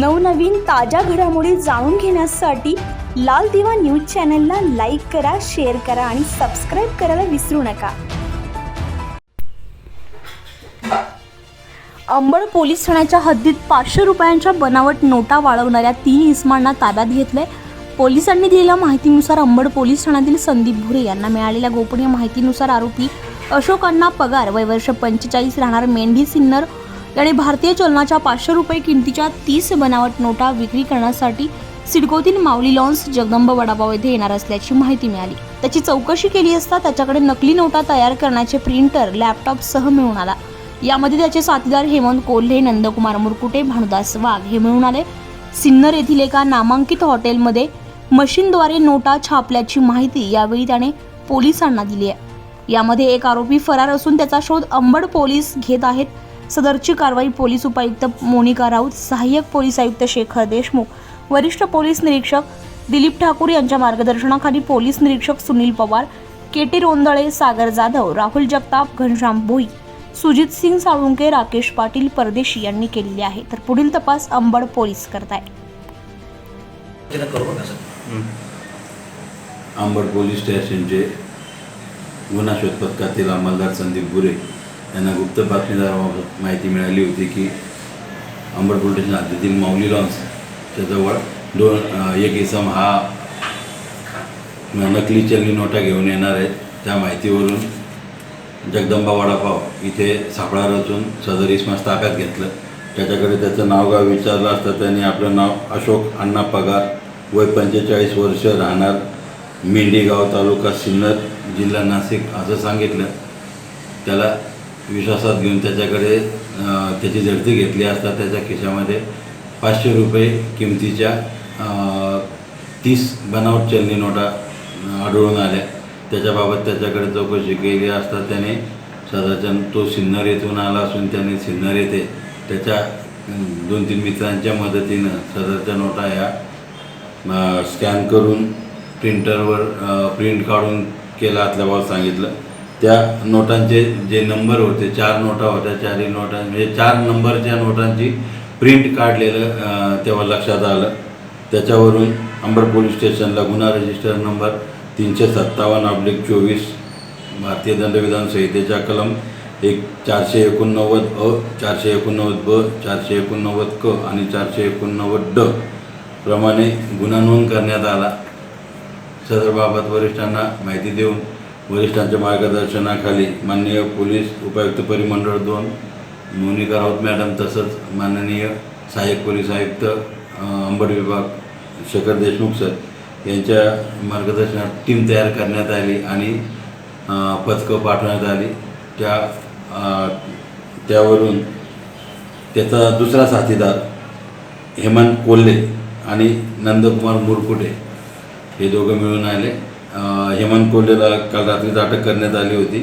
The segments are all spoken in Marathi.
नवनवीन ताज्या घडामोडी जाणून घेण्यासाठी लाल दिवा न्यूज चॅनलला लाईक करा शेअर करा आणि सबस्क्राईब करायला विसरू नका. अंबड पोलीस ठाण्याच्या हद्दीत पाचशे रुपयांच्या बनावट नोटा वाळवणाऱ्या तीन इसमांना ताब्यात घेतलंय. पोलिसांनी दिलेल्या माहितीनुसार अंबड पोलीस ठाण्यातील संदीप भुरे यांना मिळालेल्या गोपनीय माहितीनुसार आरोपी अशोकांना पगार. वय वर्ष पंचेचाळीस राहणार मेंढी सिन्नर त्याने भारतीय चलनाच्या पाचशे रुपये किमतीच्या तीस बनावट नोटा विक्री करण्यासाठी सिडकोतील माऊली लॉन्स जगदंब वडापाव येथे येणार असल्याची माहिती मिळाली. त्याची चौकशी केली असता त्याच्याकडे नकली नोटा तयार करण्याचे प्रिंटर लॅपटॉपसह मिळून आला. यामध्ये त्याचे साथीदार हेमंत कोल्हे नंदकुमार मुरकुटे भानुदास वाघ हे मिळून आले. सिन्नर येथील एका नामांकित हॉटेलमध्ये मशीनद्वारे नोटा छापल्याची माहिती यावेळी त्याने पोलिसांना दिली आहे. यामध्ये एक आरोपी फरार असून त्याचा शोध अंबड पोलीस घेत आहेत. सदरची कारवाई पोलीस उपायुक्त मोनिका राऊत सहाय्यक पोलीस आयुक्त शेखर देशमुख वरिष्ठ पोलीस निरीक्षक दिलीप ठाकूर यांच्या मार्गदर्शनाखाली पोलीस निरीक्षक सुनील पवार केटी रोंदळे सागर जाधव राहुल जगताप घनश्याम भोई सुजित सिंग साळुंके राकेश पाटील परदेशी यांनी केलेली आहे. तर पुढील तपास अंबड पोलीस करताय आहे. अंबड पोलीस स्टेशनचे गुन्हा शोध पथकातील अंमलदार संदीप गुरे यांना गुप्त बातमीदाराबाबत माहिती मिळाली होती की अंबड पोलीस स्टेशन हद्दीतील माऊली लॉन्सच्या जवळ दोन एक इसम हा नकली चलनी नोटा घेऊन येणार आहेत. त्या माहितीवरून जगदंबा वडापाव इथे सापळा रचून सदर इसमास ताब्यात घेतलं. त्याच्याकडे त्याचं नावगाव विचारलं असता त्याने आपलं नाव अशोक अण्णा पगार वय पंचेचाळीस वर्ष राहणार मेंढीगाव तालुका सिन्नर जिल्हा नाशिक असं सांगितलं. त्याला विश्वासात घेऊन त्याच्याकडे त्याची झडती घेतली असता त्याच्या खिशामध्ये पाचशे रुपये किमतीच्या तीस बनावट चलनी नोटा आढळून आल्या. त्याच्याबाबत त्याच्याकडे चौकशी केली असता त्याने सदाच्या तो सिन्नर येथून आला असून त्याने सिन्नर येथे त्याच्या दोन तीन मित्रांच्या मदतीनं सदरच्या नोटा ह्या स्कॅन करून प्रिंटरवर प्रिंट काढून केला असल्याबाबत सांगितलं. त्या नोटांचे जे नंबर होते चार नोटा होत्या चारही नोटा म्हणजे चार नंबरच्या नोटांची प्रिंट काढलेलं तेव्हा लक्षात आलं. त्याच्यावरून अंबर पोलीस स्टेशनला गुन्हा रजिस्टर नंबर तीनशे सत्तावन्न अब्लिक चोवीस भारतीय दंडविधान संहितेच्या कलम एक चारशे एकोणनव्वद अ चारशे एकोणनव्वद ब चारशे एकोणनव्वद क आणि चारशे एकोणनव्वद ड प्रमाणे गुन्हा नोंद करण्यात आला. सदरबाबत वरिष्ठांना माहिती देऊन वरिष्ठांच्या मार्गदर्शनाखाली माननीय पोलीस उपायुक्त परिमंडळ दोन मोनिका राऊत मॅडम तसंच माननीय सहाय्यक पोलीस आयुक्त अंबड विभाग शेखर देशमुख सर यांच्या मार्गदर्शनात टीम तयार करण्यात आली आणि पथकं पाठवण्यात आली. त्या त्यावरून त्याचा दुसरा साथीदार हेमंत कोल्हे आणि नंदकुमार मुरकुटे हे दोघं मिळून आले. हेमंत कोल्हेला काल रात्रीच अटक करण्यात आली होती.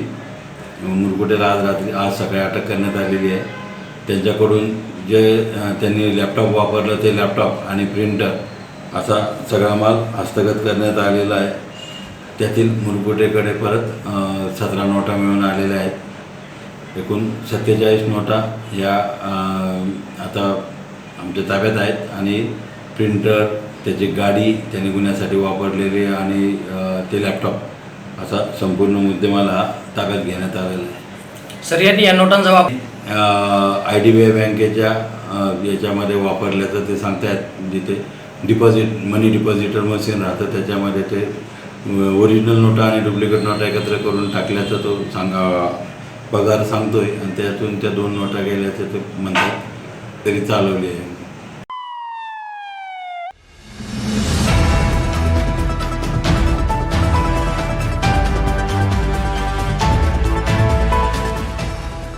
मुरकुटेला आज रात्री आज सकाळी अटक करण्यात आलेली आहे. त्यांच्याकडून जे त्यांनी लॅपटॉप वापरलं ते लॅपटॉप आणि प्रिंटर असा सगळा माल हस्तगत करण्यात आलेला आहे. त्यातील मुरकुटेकडे परत सतरा नोटा मिळून आलेल्या आहेत. एकूण सत्तेचाळीस नोटा या आता आमच्या ताब्यात आहेत आणि प्रिंटर त्याची गाडी त्यांनी गुन्ह्यासाठी वापरलेली आणि ते लॅपटॉप असा संपूर्ण मुद्देमाल हा ताब्यात घेण्यात आलेला आहे. सर यांनी या नोटांचा वापर आय डी बी आय बँकेच्या याच्यामध्ये वापरल्याचं ते सांगतायत जिथे डिपॉझिट मनी डिपॉझिटर मशीन राहतं त्याच्यामध्ये ते ओरिजिनल नोटा आणि डुप्लिकेट नोटा एकत्र करून टाकल्याचं तो सांगा पगार सांगतोय. आणि त्यातून त्या दोन नोटा गेल्याचं ते म्हणतात तरी चालवली आहे.